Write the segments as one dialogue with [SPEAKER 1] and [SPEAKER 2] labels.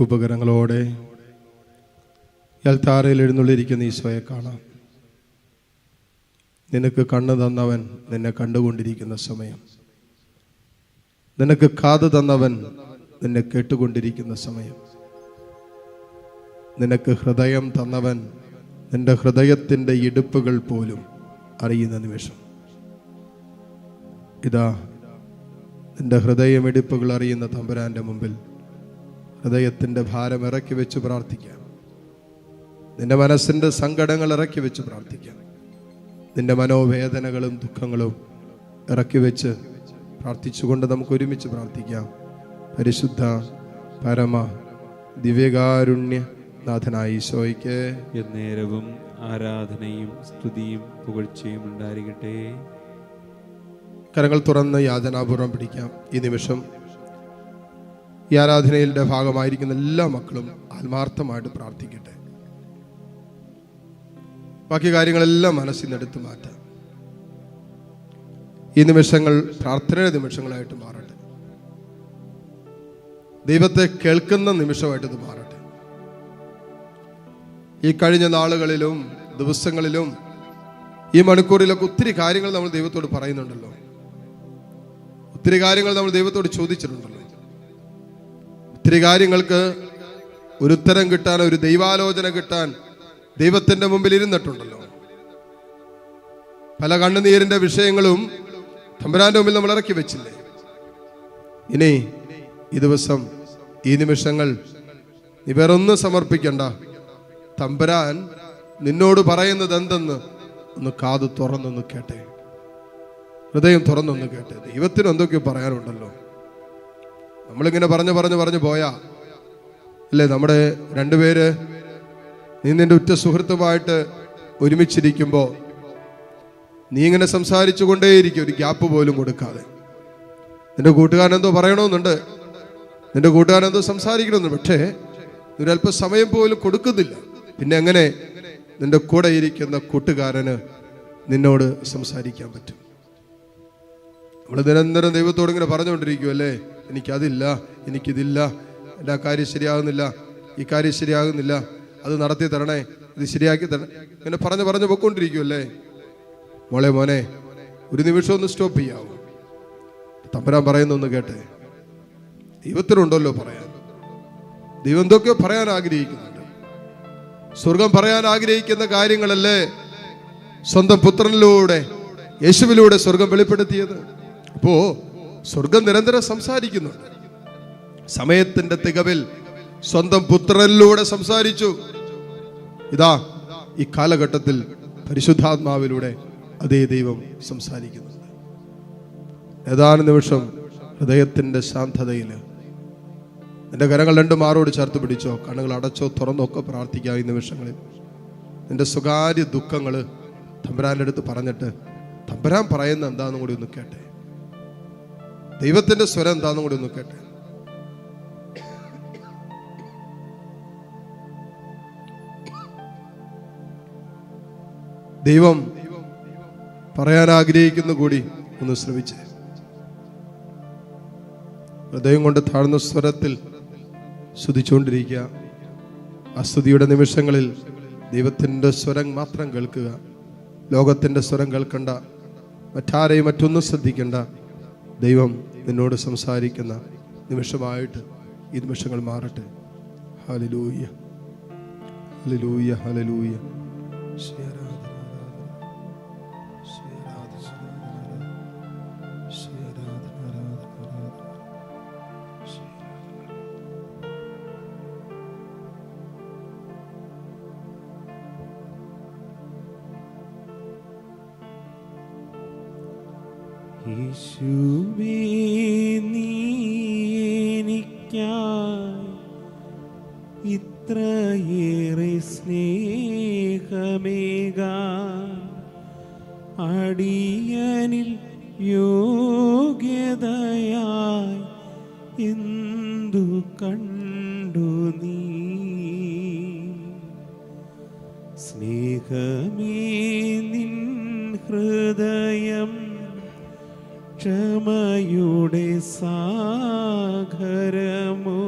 [SPEAKER 1] ഉപകരണങ്ങളോടെ എൽത്താറയിൽ എഴുന്നള്ളിരിക്കുന്ന ഈശോയെ കാണാം. നിനക്ക് കണ്ണ് തന്നവൻ നിന്നെ കണ്ടുകൊണ്ടിരിക്കുന്ന സമയം. നിനക്ക് കാത് തന്നവൻ നിന്നെ കേട്ടുകൊണ്ടിരിക്കുന്ന സമയം. നിനക്ക് ഹൃദയം തന്നവൻ നിന്റെ ഹൃദയത്തിന്റെ ഇടുപ്പുകൾ പോലും അറിയുന്ന നിമിഷം. ഇതാ നിന്റെ ഹൃദയമിടിപ്പുകൾ അറിയുന്ന തമ്പുരാന്റെ മുമ്പിൽ ഹൃദയത്തിന്റെ ഭാരം ഇറക്കി വെച്ച് പ്രാർത്ഥിക്കാം. നിന്റെ മനസ്സിന്റെ സങ്കടങ്ങൾ ഇറക്കി വെച്ച് പ്രാർത്ഥിക്കാം. നിന്റെ മനോവേദനകളും ദുഃഖങ്ങളും ഇറക്കി വെച്ച് പ്രാർത്ഥിച്ചുകൊണ്ട് നമുക്ക് ഒരുമിച്ച് പ്രാർത്ഥിക്കാം. പരിശുദ്ധ പരമ ദിവ്യകാരുണ്യ നാഥനായ ഈശോയ്ക്ക്
[SPEAKER 2] എന്നേരവും ആരാധനയും സ്തുതിയും പുകഴ്ചയും ഉണ്ടായിരിക്കട്ടെ.
[SPEAKER 1] കരങ്ങൾ തുറന്ന് യാതനാപൂർവം പിടിക്കാം. ഈ നിമിഷം ഈ ആരാധനയിലെ ഭാഗമായിരിക്കുന്ന എല്ലാ മക്കളും ആത്മാർത്ഥമായിട്ട് പ്രാർത്ഥിക്കട്ടെ. ബാക്കി കാര്യങ്ങളെല്ലാം മനസ്സിൽ നിന്ന് എടുത്തു മാറ്റാം. ഈ നിമിഷങ്ങൾ പ്രാർത്ഥനയുടെ നിമിഷങ്ങളായിട്ട് മാറട്ടെ. ദൈവത്തെ കേൾക്കുന്ന നിമിഷമായിട്ട് ഇത് മാറട്ടെ. ഈ കഴിഞ്ഞ നാളുകളിലും ദിവസങ്ങളിലും ഈ മണിക്കൂറിലൊക്കെ ഒത്തിരി കാര്യങ്ങൾ നമ്മൾ ദൈവത്തോട് പറയുന്നുണ്ടല്ലോ. ഒത്തിരി കാര്യങ്ങൾ നമ്മൾ ദൈവത്തോട് ചോദിച്ചിട്ടുണ്ടല്ലോ. ഒത്തിരി കാര്യങ്ങൾക്ക് ഒരു ഉത്തരം കിട്ടാൻ ഒരു ദൈവാലോചന കിട്ടാൻ ദൈവത്തിന്റെ മുമ്പിൽ ഇരുന്നിട്ടുണ്ടല്ലോ. പല കണ്ണുനീരിന്റെ വിഷയങ്ങളും തമ്പുരാന്റെ മുമ്പിൽ നമ്മൾ ഇറക്കി വെച്ചില്ലേ? ഇനി ഈ ദിവസം ഈ നിമിഷങ്ങൾ നീ വേറൊന്നും സമർപ്പിക്കണ്ട. തമ്പുരാൻ നിന്നോട് പറയുന്നത് എന്തെന്ന് ഒന്ന് കാത് തുറന്നൊന്ന് കേട്ടെ. ഹൃദയം തുറന്നൊന്ന് കേട്ടെ. ദൈവത്തിന് എന്തൊക്കെയോ പറയാനുണ്ടല്ലോ. നമ്മളിങ്ങനെ പറഞ്ഞു പറഞ്ഞു പറഞ്ഞു പോയാ. അല്ലേ നമ്മുടെ രണ്ടുപേര് നീ നിന്റെ ഉറ്റ സുഹൃത്തുമായിട്ട് ഒരുമിച്ചിരിക്കുമ്പോൾ നീ ഇങ്ങനെ സംസാരിച്ചു കൊണ്ടേയിരിക്കും ഒരു ഗ്യാപ്പ് പോലും കൊടുക്കാതെ. നിന്റെ കൂട്ടുകാരൻ എന്തോ പറയണമെന്നുണ്ട്. നിന്റെ കൂട്ടുകാരൻ എന്തോ സംസാരിക്കണമെന്നുണ്ട്. പക്ഷേ ഒരല്പം സമയം പോലും കൊടുക്കുന്നില്ല. പിന്നെ എങ്ങനെ നിന്റെ കൂടെ ഇരിക്കുന്ന കൂട്ടുകാരന് നിന്നോട് സംസാരിക്കാൻ പറ്റും? നമ്മൾ നിരന്തരം ദൈവത്തോട് ഇങ്ങനെ പറഞ്ഞുകൊണ്ടിരിക്കുമല്ലേ എനിക്കതില്ല എനിക്കിതില്ല. എന്റെ ആ കാര്യം ശരിയാകുന്നില്ല. ഈ കാര്യം ശരിയാകുന്നില്ല. അത് നടത്തി തരണേ. ഇത് ശരിയാക്കി തരണേ. ഇങ്ങനെ പറഞ്ഞ് പറഞ്ഞ് പൊക്കൊണ്ടിരിക്കുമല്ലേ മോളെ മോനെ ഒരു നിമിഷം ഒന്ന് സ്റ്റോപ്പ് ചെയ്യാവോ. തമ്പരാൻ പറയുന്നൊന്ന് കേട്ടെ. ദൈവത്തിനുണ്ടല്ലോ പറയാൻ. ദൈവം എന്തൊക്കെയോ പറയാൻ ആഗ്രഹിക്കുന്നുണ്ട്. സ്വർഗം പറയാൻ ആഗ്രഹിക്കുന്ന കാര്യങ്ങളല്ലേ? സ്വന്തം പുത്രനിലൂടെ യേശുവിലൂടെ സ്വർഗം വെളിപ്പെടുത്തിയത്. അപ്പോ സ്വർഗം നിരന്തരം സംസാരിക്കുന്നു. സമയത്തിന്റെ തികവിൽ സ്വന്തം പുത്രനിലൂടെ സംസാരിച്ചു. ഇതാ ഈ കാലഘട്ടത്തിൽ പരിശുദ്ധാത്മാവിലൂടെ അതേ ദൈവം സംസാരിക്കുന്നുണ്ട് ഏതാനും നിമിഷം ഹൃദയത്തിന്റെ ശാന്തതയിൽ നിന്റെ കരങ്ങൾ രണ്ടും മാറോട് ചേർത്ത് പിടിച്ചോ കണ്ണുകൾ അടച്ചോ തുറന്നോ ഒക്കെ പ്രാർത്ഥിക്കാം ഈ നിമിഷങ്ങളിൽ. നിന്റെ സ്വകാര്യ ദുഃഖങ്ങൾ തമ്പുരാന്റെ അടുത്ത് പറഞ്ഞിട്ട് തമ്പുരാൻ പറയുന്ന എന്താണെന്നും കൂടി ഒന്ന് കേട്ടെ. ദൈവത്തിന്റെ സ്വരം എന്താണെന്നും കൂടി ഒന്ന് കേട്ടെ. ദൈവം പറയാൻ ആഗ്രഹിക്കുന്ന കൂടി ഒന്ന് ശ്രമിച്ചേ ഹൃദയം കൊണ്ട് താഴ്ന്ന സ്വരത്തിൽ സ്തുതിച്ചുകൊണ്ടിരിക്കുക. അസ്തുതിയുടെ നിമിഷങ്ങളിൽ ദൈവത്തിന്റെ സ്വരം മാത്രം കേൾക്കുക. ലോകത്തിന്റെ സ്വരം കേൾക്കണ്ട. മറ്റാരെയും മറ്റൊന്നും ശ്രദ്ധിക്കേണ്ട. ദൈവം നിന്നോട് സംസാരിക്കുന്ന നിമിഷമായിട്ട് ഈ നിമിഷങ്ങൾ മാറട്ടെ. ഹലലൂയ ഹലലൂയ ഹലലൂയ ശ്രീ
[SPEAKER 2] ഇത്രയേറെ സ്നേഹമേക. അടിയനിൽ യോഗ്യതയായി എന്തു കണ്ടു നീ? സ്നേഹമേ നിൻ ഹൃദയം ക്ഷമയുടെ സാഗരമോ?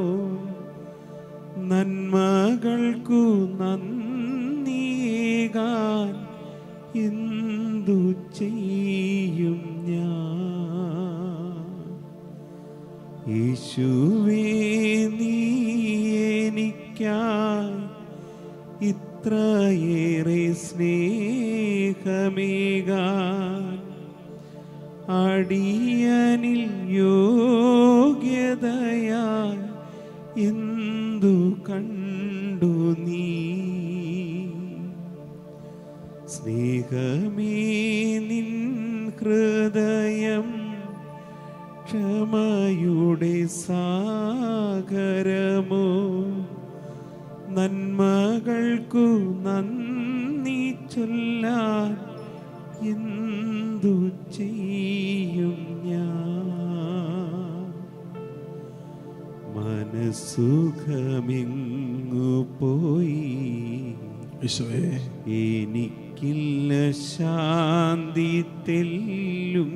[SPEAKER 2] നന്മകൾക്കു നന്ദിയേകാൻ എന്തു ചെയ്യും ഞാൻ? യേശുവേ നീ എനിക്കായി ഇത്രയേറെ സ്നേഹമേകാൻ സ്നേഹമേ നിൻ ഹൃദയം ക്ഷമയുടെ സാഗരമോ? നന്മകൾക്കു നന്ദി ചൊല്ലാൻ എന്തു ചെയ്യും ഞാൻ? മനസ്സുഖമെങ്ങു എനിക്കില്ല ശാന്തി തെല്ലും.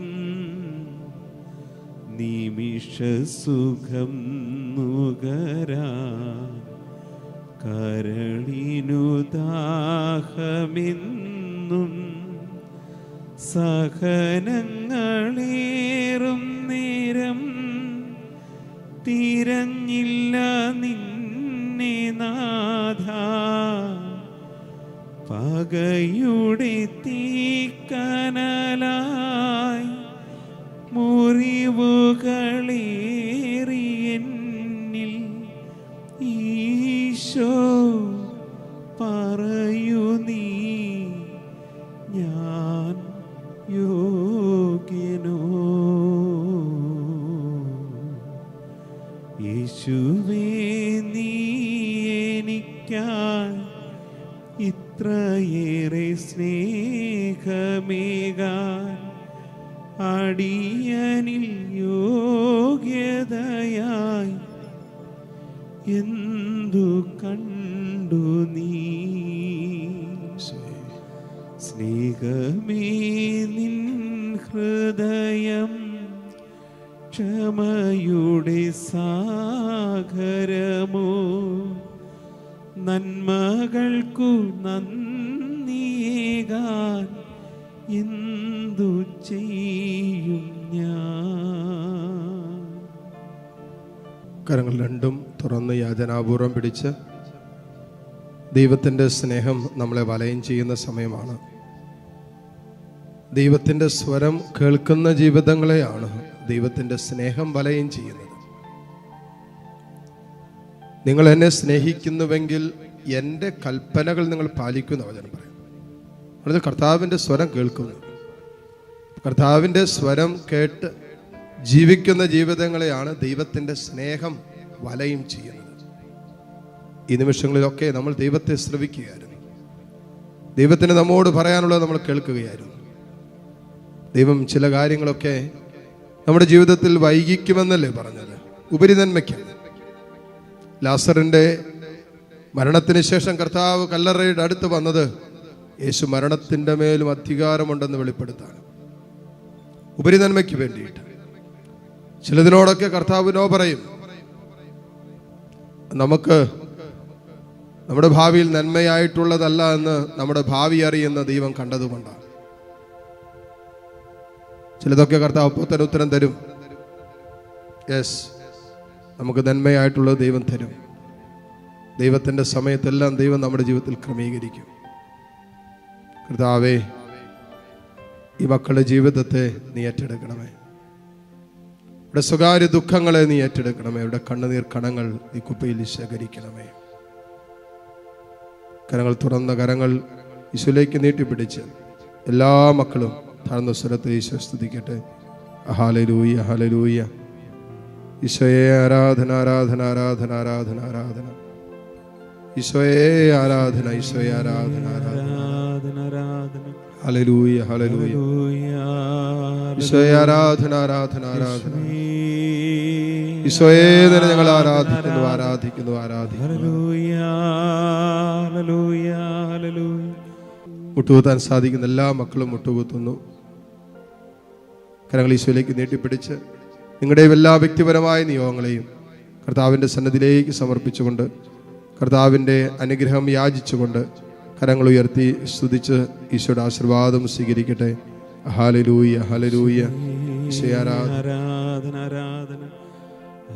[SPEAKER 2] നിമിഷസുഖം നുകരാ കരളിനുദാഹമെന്നും സഹനങ്ങളേറും നേരം തിരഞ്ഞില്ല നിന്നെ നാഥ. പകയുടെ തീക്കനലായി മുറിവുകളേറിയെന്നിൽ ഈശോ പറയൂ നീ ഞാൻ യോഗ്യനോ? യേശുവേ എന്തു കണ്ടു നീ? സ്നേഹമേ നിൻ ഹൃദയം ക്ഷമയുടെ സാഗരമോ? നന്മകൾക്കു നന്ദിയേകാൻ എന്തു ചെയ്യും ഞാൻ?
[SPEAKER 1] കരങ്ങൾ രണ്ടും തുറന്ന് യാചനാപൂർവം പിടിച്ച് ദൈവത്തിന്റെ സ്നേഹം നമ്മളെ വലയം ചെയ്യുന്ന സമയമാണ്. ദൈവത്തിന്റെ സ്വരം കേൾക്കുന്ന ജീവിതങ്ങളെയാണ് ദൈവത്തിന്റെ സ്നേഹം വലയം ചെയ്യുന്നത്. നിങ്ങൾ എന്നെ സ്നേഹിക്കുന്നുവെങ്കിൽ എന്റെ കൽപ്പനകൾ നിങ്ങൾ പാലിക്കുന്ന വചനം പറയും അതായത് കർത്താവിന്റെ സ്വരം കേൾക്കുന്നു. കർത്താവിന്റെ സ്വരം കേട്ട് ജീവിക്കുന്ന ജീവിതങ്ങളെയാണ് ദൈവത്തിന്റെ സ്നേഹം വലയും ചെയ്യുന്നത്. ഈ നിമിഷങ്ങളിലൊക്കെ നമ്മൾ ദൈവത്തെ ശ്രവിക്കുകയായിരുന്നു. ദൈവത്തിന് നമ്മോട് പറയാനുള്ളത് നമ്മൾ കേൾക്കുകയായിരുന്നു. ദൈവം ചില കാര്യങ്ങളൊക്കെ നമ്മുടെ ജീവിതത്തിൽ വൈകിക്കുമെന്നല്ലേ പറഞ്ഞത്? ഉപരിനന്മയ്ക്കാണ് ലാസറിന്റെ മരണത്തിന് ശേഷം കർത്താവ് കല്ലറയുടെ അടുത്ത് വന്നത് യേശു മരണത്തിന്റെ മേലും അധികാരമുണ്ടെന്ന് വെളിപ്പെടുത്താൻ ഉപരിനന്മയ്ക്ക് വേണ്ടിയിട്ട്. ചിലതിനോടൊക്കെ കർത്താവ് നോ പറയും. നമുക്ക് നമ്മുടെ ഭാവിയിൽ നന്മയായിട്ടുള്ളതല്ല എന്ന് നമ്മുടെ ഭാവി അറിയുന്ന ദൈവം കണ്ടതുകൊണ്ടാണ്. ചിലതൊക്കെ കർത്താവ് അപ്പോൾ തന്നെ ഉത്തരം തരും. യെസ് നമുക്ക് നന്മയായിട്ടുള്ളത് ദൈവം തരും. ദൈവത്തിന്റെ സമയത്തെല്ലാം ദൈവം നമ്മുടെ ജീവിതത്തിൽ ക്രമീകരിക്കും. കർത്താവേ ഈ മക്കളുടെ ജീവിതത്തെ നീ ഏറ്റെടുക്കണമേ. ഇവിടെ സ്വകാര്യ ദുഃഖങ്ങളെ നീ ഏറ്റെടുക്കണമേ. ഇവിടെ കണ്ണുനീർ കണങ്ങൾ നീ കുപ്പയിൽ ശേഖരിക്കണമേ. കരങ്ങൾ തുറന്ന കരങ്ങൾ ഈശോയിലേക്ക് നീട്ടിപ്പിടിച്ച് എല്ലാ മക്കളും താഴ്ന്ന സ്വരത്തിൽ ഈശോ സ്തുതിക്കട്ടെ. അഹാലൂയ അഹാലൂയ ഈശോയെ ആരാധന ആരാധന ആരാധന ആരാധന ആരാധന. ഈശോയെ ആരാധന ഈശോയെ ആരാധന ആരാധന.
[SPEAKER 2] ആരാധന ആരാധന.
[SPEAKER 1] ഹലലൂയ ഹലലൂയ ഈശോയെ ആരാധന ആരാധന ആരാധന. ഈശോയെ തന്നെ ഞങ്ങൾ ആരാധിക്കുന്നു ആരാധിക്കുന്നു ആരാധിക്കുന്നു. മുട്ടുകുത്താൻ സാധിക്കുന്ന എല്ലാ മക്കളും മുട്ടുകുത്തുന്നു. കരങ്ങൾ ഈശോയിലേക്ക് നീട്ടിപ്പിടിച്ച് നിങ്ങളുടെ എല്ലാ വ്യക്തിപരമായ നിയോഗങ്ങളെയും കർത്താവിന്റെ സന്നദ്ധിയിലേക്ക് സമർപ്പിച്ചുകൊണ്ട് കർത്താവിന്റെ അനുഗ്രഹം യാചിച്ചുകൊണ്ട് കരങ്ങൾ ഉയർത്തി സ്തുതിച്ച് ഈശോയുടെ ആശീർവാദം സ്വീകരിക്കട്ടെ. ഹലലൂയ ഹലലൂയ ആരാധന
[SPEAKER 2] ആരാധന ആരാധന.